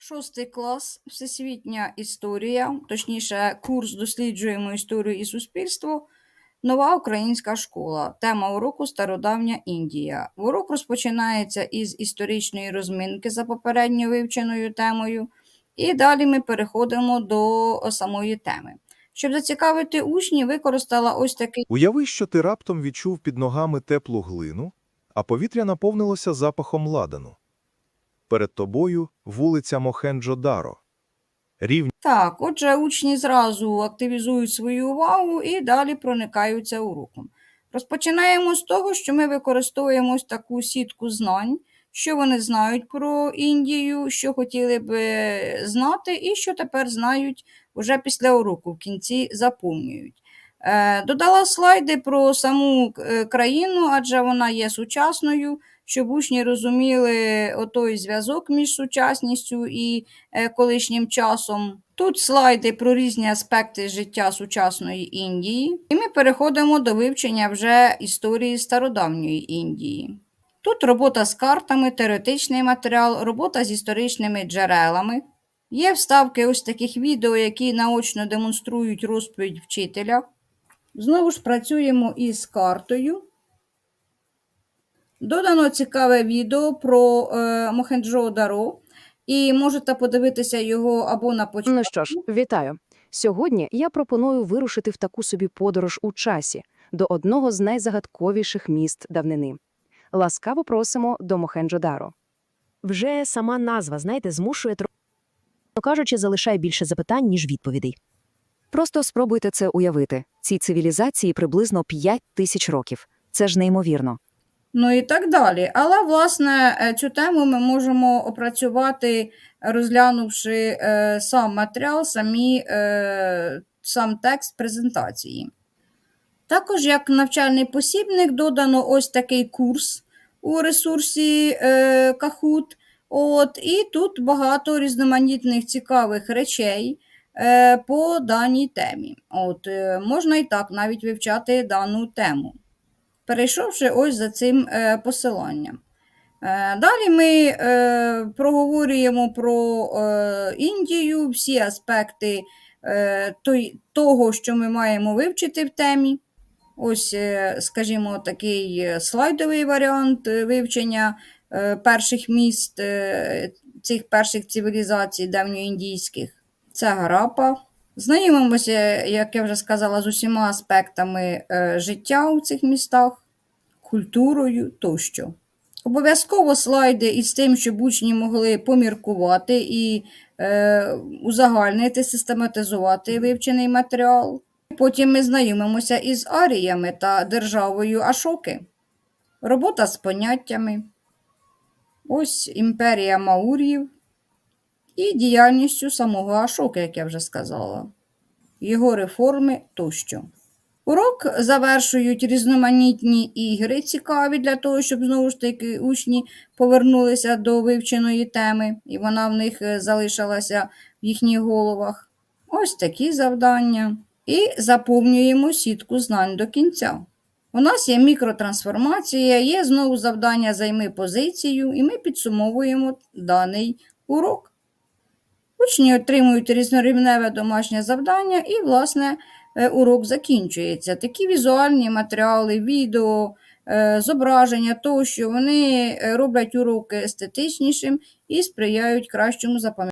Шостий клас, всесвітня історія, точніше, курс досліджуємо історію і суспільство. Нова українська школа. Тема уроку Стародавня Індія. Урок розпочинається із історичної розминки за попередньо вивченою темою, і далі ми переходимо до самої теми. Щоб зацікавити учнів, використала ось такий Уяви, що ти раптом відчув під ногами теплу глину, а повітря наповнилося запахом ладану. Перед тобою вулиця Мохенджо-Даро. Рівні Так, отже, учні зразу активізують свою увагу і далі проникаються уроком. Розпочинаємо з того, що ми використовуємо ось таку сітку знань, що вони знають про Індію, що хотіли б е, знати, і що тепер знають вже після уроку, в кінці заповнюють. Е, Додала слайди про саму е, країну, адже вона є сучасною, щоб учні розуміли отой зв'язок між сучасністю і е, колишнім часом. Тут слайди про різні аспекти життя сучасної Індії, і ми переходимо до вивчення вже історії стародавньої Індії. Тут робота з картами, теоретичний матеріал, робота з історичними джерелами. Є вставки ось таких відео, які наочно демонструють розповідь вчителя. Знову ж працюємо із картою. Додано цікаве відео про е, Мохенджо-Даро, і можете подивитися його або на початку. Ну що ж, вітаю. Сьогодні я пропоную вирушити в таку собі подорож у часі до одного з найзагадковіших міст давнини. Ласкаво просимо до Мохенджо-Даро. Вже сама назва, знаєте, змушує трохи кажучи, залишає більше запитань, ніж відповідей. Просто спробуйте це уявити. Цій цивілізації приблизно 5 тисяч років. Це ж неймовірно. Ну і так далі. Але, власне, е, цю тему ми можемо опрацювати, розглянувши е, сам матеріал, самі, е, сам текст презентації. Також, як навчальний посібник, додано ось такий курс у ресурсі е, Kahoot. От, і тут багато різноманітних цікавих речей по даній темі. От, е, можна і так навіть вивчати дану тему перейшовши ось за цим е, посиланням. Е, Далі ми е, проговорюємо про е, Індію, всі аспекти е, того, що ми маємо вивчити в темі. Ось, е, скажімо, такий е, слайдовий варіант е, вивчення е, перших міст е, цих перших цивілізацій давньоіндійських. Це Гарапа. Знайомимося, як я вже сказала, з усіма аспектами е, життя у цих містах, культурою тощо. Обов'язково слайди із тим, щоб учні могли поміркувати і е, узагальнити, систематизувати вивчений матеріал. Потім ми знайомимося із аріями та державою Ашоки. Робота з поняттями. Ось імперія Маурів і діяльністю самого Ашоки, як я вже сказала, його реформи тощо. Урок завершують різноманітні ігри, цікаві для того, щоб знову ж таки учні повернулися до вивченої теми, і вона в них е, залишилася в їхніх головах. Ось такі завдання. І заповнюємо сітку знань до кінця. У нас є мікротрансформація, є знову завдання займи позицію, і ми підсумовуємо даний урок. Учні отримують різнорівневе домашнє завдання і, власне, е, урок закінчується. Такі візуальні матеріали, відео, е, зображення тощо, вони е, роблять уроки естетичнішим і сприяють кращому запам'ятанню.